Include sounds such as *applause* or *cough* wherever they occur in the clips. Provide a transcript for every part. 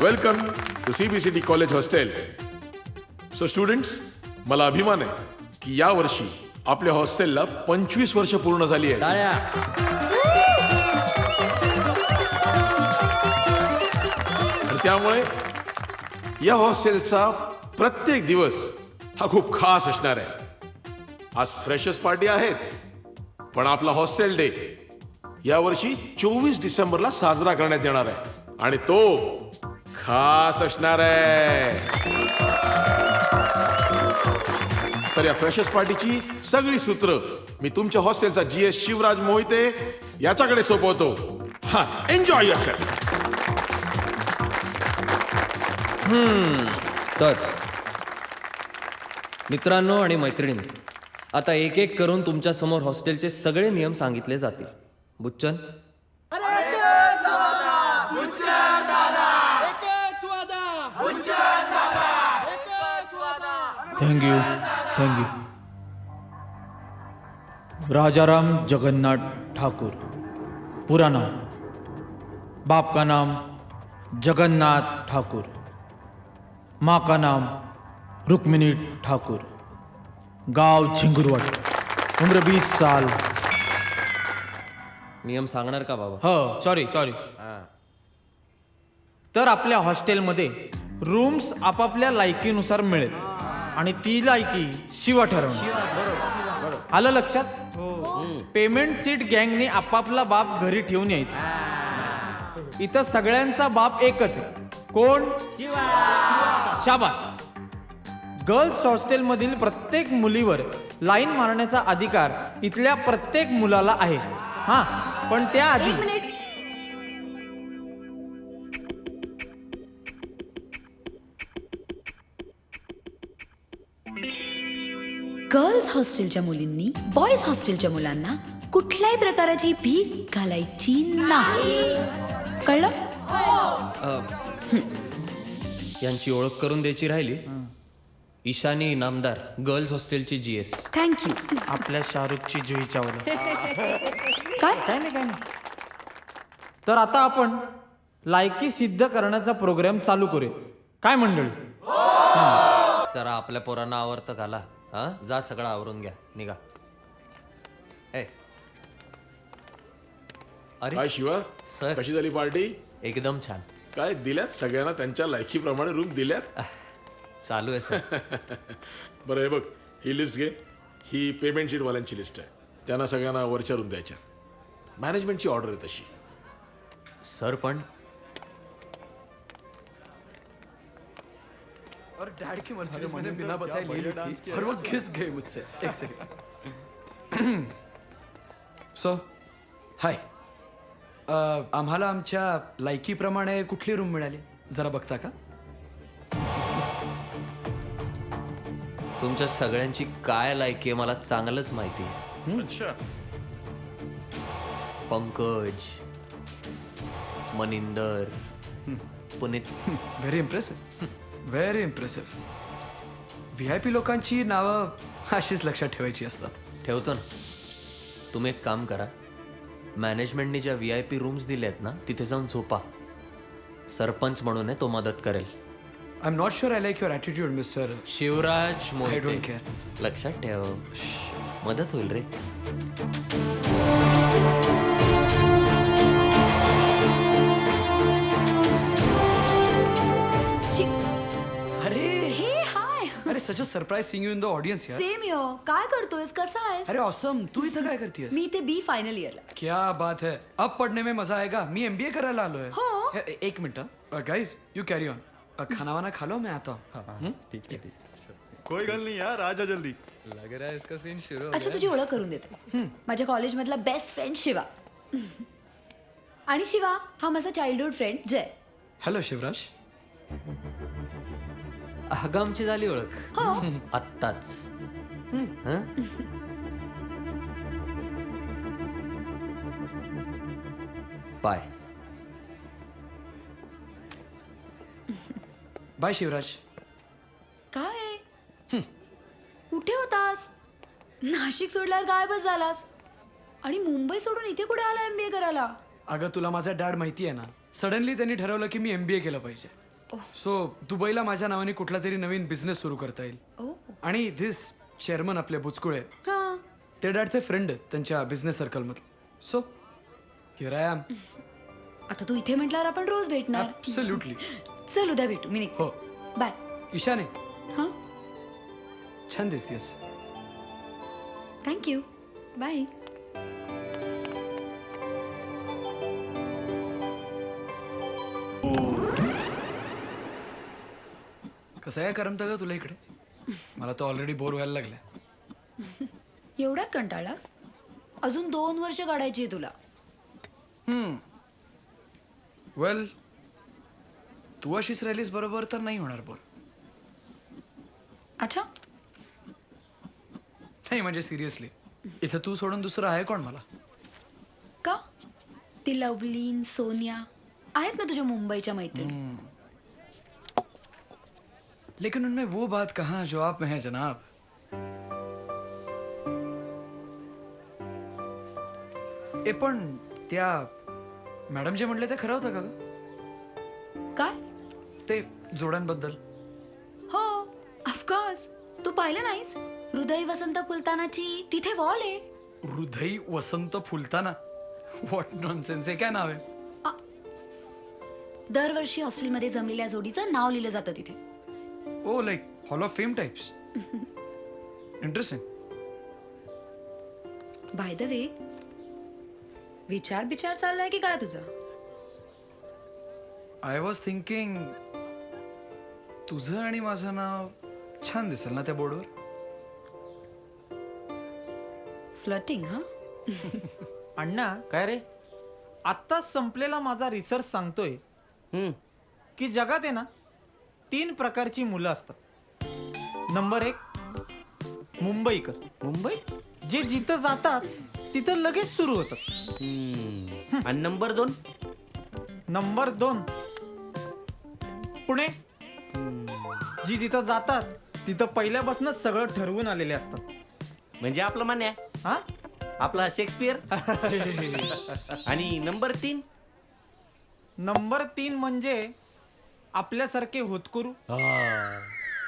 Welcome to C B C T college hostel so students मला अभिमान आहे की या वर्षी आपल्या हॉस्टेलला पंचवीस वर्ष पूर्ण झाली आहे आणि त्यामुळे या हॉस्टेलचा प्रत्येक दिवस हा खूप खास असणार आहे. आज फ्रेशर्स पार्टी आहेच पण आपला हॉस्टेल डे यावर्षी चोवीस डिसेंबरला साजरा करण्यात येणार आहे. आणि तो खास असणार आहे. तर या फ्रेशर्स पार्टीची सगळी सूत्र मी तुमच्या हॉस्टेलचा जी एस शिवराज मोहिते याच्याकडे सोपवतो. हा एन्जॉय तर मित्रांनो आणि मैत्रिणी आता एक एक करून तुमच्यासमोर हॉस्टेलचे सगळे नियम सांगितले जातील. बुच्चन! Thank you thank you Rajaram Jagannath Thakur पूरा नाम बाप का नाम जगन्नाथ ठाकुर माँ का नाम रुक्मिणी ठाकुर गांव झिंगुरवट उम्र 20 साल नियम सांगणार का बाबा हो सॉरी सॉरी तर आपल्या हॉस्टेलमध्ये रूम्स आपापल्या लायकीनुसार मिळेल. आणि ती लायकी शिवा ठरवणार आलं लक्षात? पेमेंट सीट गँगने आपापला बाप घरी ठेवून यायचा. इथं सगळ्यांचा बाप एकच आहे. कोण? शाबास. गर्ल्स हॉस्टेलमधील प्रत्येक मुलीवर लाईन मारण्याचा अधिकार इथल्या प्रत्येक मुलाला आहे. हा पण त्याआधी गर्ल्स हॉस्टेलच्या मुलींनी बॉईज हॉस्टेलच्या मुलांना कुठल्याही प्रकाराची भीक घालायची नाही. कळलं? यांची ओळख करून द्यायची राहिली. ईशानी इनामदार गर्ल्स हॉस्टेलची जी एस थँक्यू आपल्या शाहरुखची जुई चावला काय? काय नाही काय नाही. तर आता आपण लायकी सिद्ध करण्याचा प्रोग्राम चालू करूया काय मंडळी? जरा आपल्या पोरांना आवडतं घाला. हा? जा सगळं आवरून घ्या. निघा. ए. अरे काय शिवा? सर. कशी झाली पार्टी? एकदम छान. काय दिल्यात? सगळ्यांना त्यांच्या लायकीप्रमाणे रूम दिल्यात? चालू आहे सर. *laughs* बरं हे बघ ही लिस्ट घे. ही पेमेंट शीट वाल्यांची लिस्ट आहे. त्यांना सगळ्यांना वरच्या रूम द्यायच्या. मॅनेजमेंटची ऑर्डर आहे तशी. सर पण और डैड की मर्सिडीज मैंने बिना बताए ले ली थी और वो घिस गए मुझसे एक सेकंड सो हाय आम्हाला आमच्या लायकीप्रमाणे कुठली रूम मिळाली? जरा बघता का? तुमच्या सगळ्यांची काय लायकी आहे मला चांगलंच माहिती आहे. Pankaj Maninder Puneet. *laughs* Very impressive *laughs* very impressive V I P लोकांची नावं अशीच लक्षात ठेवायची असतात. ठेवतो ना. तुम्ही एक काम करा. मॅनेजमेंटने ज्या व्ही आय पी रूम्स दिल्या आहेत ना तिथे जाऊन झोपा. सरपंच म्हणून आहे तो मदत करेल. I am not sure I like your attitude mister Shivraj I don't Mohite care. लक्षात ठेव. मदत होईल रे. A surprise seeing you in the audience यार. सेम यो काय करतोयस? कसा आहेस? अरे ऑसम तू इथं काय करतेस मी इथे बी फायनल इयरला क्या बात है. अब पढ़ने में मजा आएगा. मी एमबीए करायला आलोय. हो. ए- ए- एक minute guys you carry on खाना वाना खा लो मैं आता हूँ. कोई गल नहीं यार आजा जल्दी. अच्छा तुझी ओळख करून देते. माझ्या कॉलेजमधला बेस्ट फ्रेंड शिवा. आणि शिवा हा माझा childhood friend Jay. Hello Shivraj. अगं आमची झाली ओळख. हो. *laughs* आत्ताच. हं? बाय. बाय शिवराज. काय? कुठे होतास? नाशिक सोडल्यावर गायबच झालास. आणि मुंबई सोडून इथे कुठे आला एमबीए करायला? अगं तुला माझा डॅड माहिती आहे ना? सडनली त्यांनी ठरवलं की मी एमबीए केलं पाहिजे. सो दुबईला माझ्या नावाने कुठला तरी नवीन बिझनेस सुरू करता येईल. ओ आणि धिस चेअरमन आपले बुचकुळे हां. ते डॅडचे फ्रेंड आहेत त्यांच्या बिझनेस सर्कलमधले सो हिअर आय एम आता तू इथे म्हटल्यावर आपण रोज भेटणार. ॲब्सल्युटली *laughs* चल उद्या भेटू. मी निघते. हो. बाय ईशाने. हां? छान दिसतेस. थँक्यू बाय कसं आहे करमतं का तुला इकडे? मला तर ऑलरेडी बोर व्हायला लागलाय. एवढ्यात कंटाळलास? अजून दोन वर्ष काढायची आहे तुला. वेल तू अशीच राहिलीस बरोबर तर नाही होणार बोर अच्छा. नाही म्हणजे सिरियसली इथं तू सोडून दुसरं आहे कोण मला? का? ती लवलीन सोनिया आहेत ना तुझ्या मुंबईच्या मैत्रिणी? लेकिन उनमें वो बात कहाँ जो आप में है जनाब? ए पण त्या मॅडम जे म्हणले ते खरं होतं का ग? काय? ते जोड्यांबद्दल. हो ऑफकोर्स तू पाहिलं नाहीस? हृदय वसंत फुलतानाची तिथे वॉल आहे. हृदय वसंत फुलताना? व्हॉट नॉनसेन्स हे काय नाव आहे? दरवर्षी हॉस्टेलमध्ये जमलेल्या जोडीचं नाव लिहिलं जातं तिथे. ओ like hall of fame types interesting by the way विचार बिचार चाललाय की काय तुझा? आय वॉज थिंकिंग तुझं आणि माझं नाव छान दिसेल ना त्या बोर्डवर फ्लटिंग हा? *laughs* अण्णा काय रे? आत्ताच संपलेला माझा रिसर्च सांगतोय. हम्म. की जगात आहे ना तीन प्रकारची मुलं असतात. नंबर एक मुंबईकर. मुंबई? जे जिथं जातात तिथं लगेच सुरू होतात हम्म. आणि नंबर दोन? नंबर दोन पुणे. जी तिथं जातात तिथं पहिल्यापासूनच सगळं ठरवून आलेले असतात. म्हणजे आपलं मान्य हा? आपला शेक्सपियर. *laughs* आणि नंबर तीन? नंबर तीन म्हणजे आपल्यासारखे होतकरू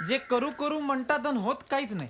जे करू करू म्हणतात आणि होत काहीच नाही.